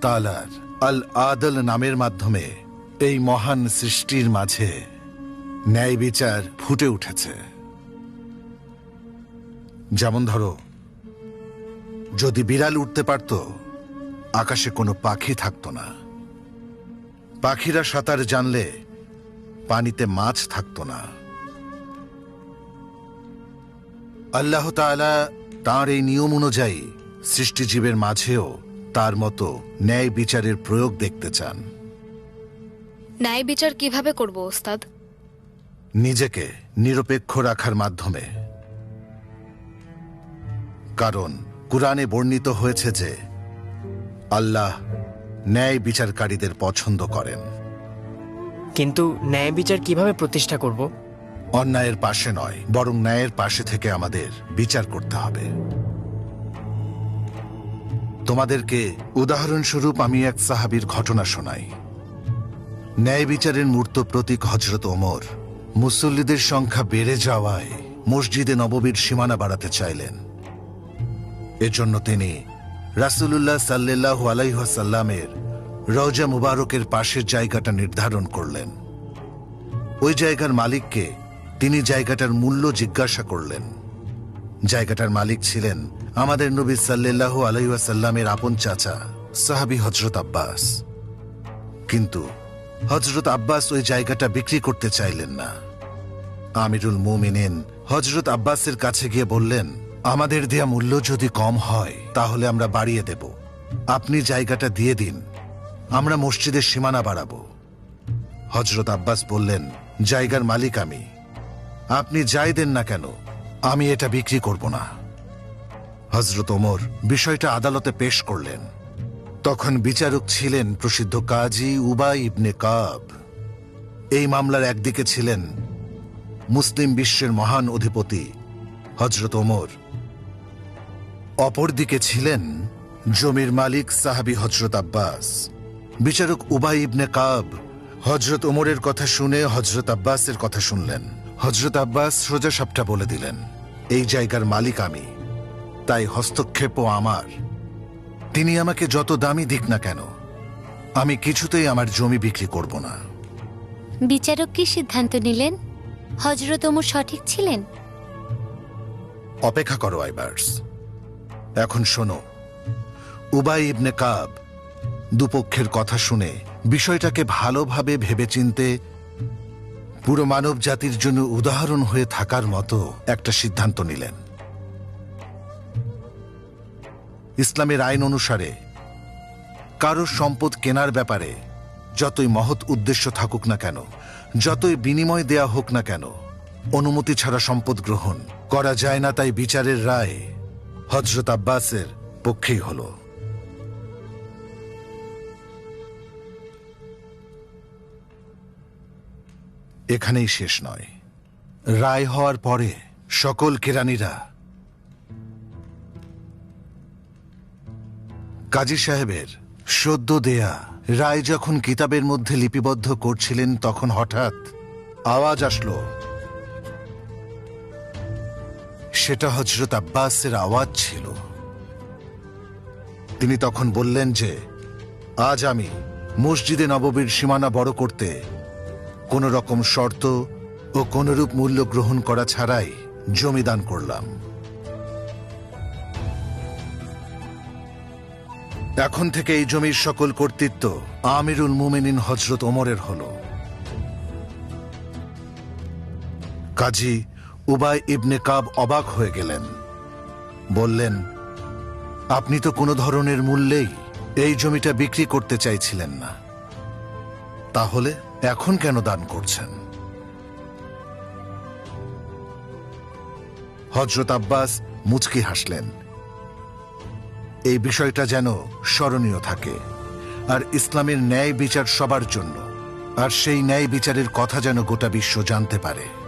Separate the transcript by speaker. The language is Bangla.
Speaker 1: তালার আল আদল নামের মাধ্যমে এই মহান সৃষ্টির মাঝে ন্যায় বিচার ফুটে উঠেছে। যেমন ধরো, যদি বিড়াল উঠতে পারত, আকাশে কোনো পাখি থাকতো না। পাখিরা সাঁতার জানলে পানিতে মাছ থাকতো না। আল্লাহ তাআলা তাঁর এই নিয়ম অনুযায়ী সৃষ্টিজীবের মাঝেও তার মতো ন্যায় বিচারের প্রয়োগ দেখতে চান।
Speaker 2: ন্যায় বিচার কীভাবে করব ওস্তাদ?
Speaker 1: নিজেকে নিরপেক্ষ রাখার মাধ্যমে। কারণ কুরআনে বর্ণিত হয়েছে যে আল্লাহ ন্যায় বিচারকারীদের পছন্দ করেন।
Speaker 3: কিন্তু ন্যায় বিচার কীভাবে প্রতিষ্ঠা করব?
Speaker 1: অন্যায়ের পাশে নয় বরং ন্যায়ের পাশে থেকে আমাদের বিচার করতে হবে। তোমাদেরকে উদাহরণস্বরূপ আমি এক সাহাবীর ঘটনা শোনাই। ন্যায় বিচারের মূর্ত প্রতীক হজরত ওমর মুসল্লিদের সংখ্যা বেড়ে যাওয়ায় মসজিদে নববীর সীমানা বাড়াতে চাইলেন। এজন্য তিনি রাসূলুল্লাহ সাল্লাল্লাহু আলাইহাসাল্লামের রওজা মুবারকের পাশের জায়গাটা নির্ধারণ করলেন। ওই জায়গার মালিককে তিনি জায়গাটার মূল্য জিজ্ঞাসা করলেন। জায়গাটার মালিক ছিলেন আমাদের নবী সাল্লাল্লাহু আলাইসাল্লামের আপন চাচা, সাহাবি হজরত আব্বাস। কিন্তু হজরত আব্বাস ওই জায়গাটা বিক্রি করতে চাইলেন না। আমিরুল মুমিনিন হজরত আব্বাসের কাছে গিয়ে বললেন, আমাদের দেয়া মূল্য যদি কম হয়, তাহলে আমরা বাড়িয়ে দেব। আপনি জায়গাটা দিয়ে দিন, আমরা মসজিদের সীমানা বাড়াবো। হজরত আব্বাস বললেন, জায়গার মালিক আমি। আপনি যাই দেন না কেন আমি এটা বিক্রি করব না। হজরত ওমর বিষয়টা আদালতে পেশ করলেন। তখন বিচারক ছিলেন প্রসিদ্ধ কাজী উবাই ইবনে কাব। এই মামলার একদিকে ছিলেন মুসলিম বিশ্বের মহান অধিপতি হজরত ওমর। অপরদিকে ছিলেন জমির মালিক সাহাবি হজরত আব্বাস। বিচারক উবাই ইবনে কাব হজরত ওমরের কথা শুনে হজরত আব্বাসের কথা শুনলেন। হজরত আব্বাস সোজা সাপটা বলে দিলেন এই জায়গার মালিক আমি তাই হস্তক্ষেপও আমার। তিনি আমাকে যত দামি দিক না কেন আমি কিছুতেই আমার জমি বিক্রি করব না।
Speaker 4: বিচারক কি সিদ্ধান্ত নিলেন? হজরত ওমর সঠিক ছিলেন?
Speaker 1: অপেক্ষা করো আইবার্স। এখন শোনো উবাই ইবনে কাব দুপক্ষের কথা শুনে বিষয়টাকে ভালোভাবে ভেবেচিন্তে পুরো মানব জাতির জন্য উদাহরণ হয়ে থাকার মতো একটা সিদ্ধান্ত নিলেন। ইসলামের আইন অনুসারে, কারও সম্পদ কেনার ব্যাপারে যতই মহৎ উদ্দেশ্য থাকুক না কেন, যতই বিনিময় দেয়া হোক না কেন, অনুমতি ছাড়া সম্পদ গ্রহণ করা যায় না তাই বিচারের রায় হজরত আব্বাসের পক্ষেই হল। এখানেই শেষ নয়। রায় হওয়ার পরে সকল কেরানিরা কাজী সাহেবের সদ্য দেয়া রায় যখন কিতাবের মধ্যে লিপিবদ্ধ করছিলেন, তখন হঠাৎ আওয়াজ আসলো। সেটা হজরত আব্বাসের আওয়াজ ছিল। তিনি তখন বললেন যে, আজ আমি মসজিদে নববীর সীমানা বড় করতে কোন রকম শর্ত ও কোনরূপ মূল্য গ্রহণ করা ছাড়াই জমি দান করলাম। এখন থেকে এই জমির সকল কর্তৃত্ব আমিরুল মুমিনিন হজরত ওমরের হল। কাজী উবায় ইবনে কাব অবাক হয়ে গেলেন। বললেন, আপনি তো কোনো ধরনের মূল্যেই এই জমিটা বিক্রি করতে চাইছিলেন না। তাহলে এখন কেন দান করছেন? হজরত আব্বাস মুচকি হাসলেন। এই বিষয়টা যেন স্মরণীয় থাকে, আর ইসলামের ন্যায় বিচার সবার জন্য, আর সেই ন্যায় বিচারের কথা যেন গোটা বিশ্ব জানতে পারে।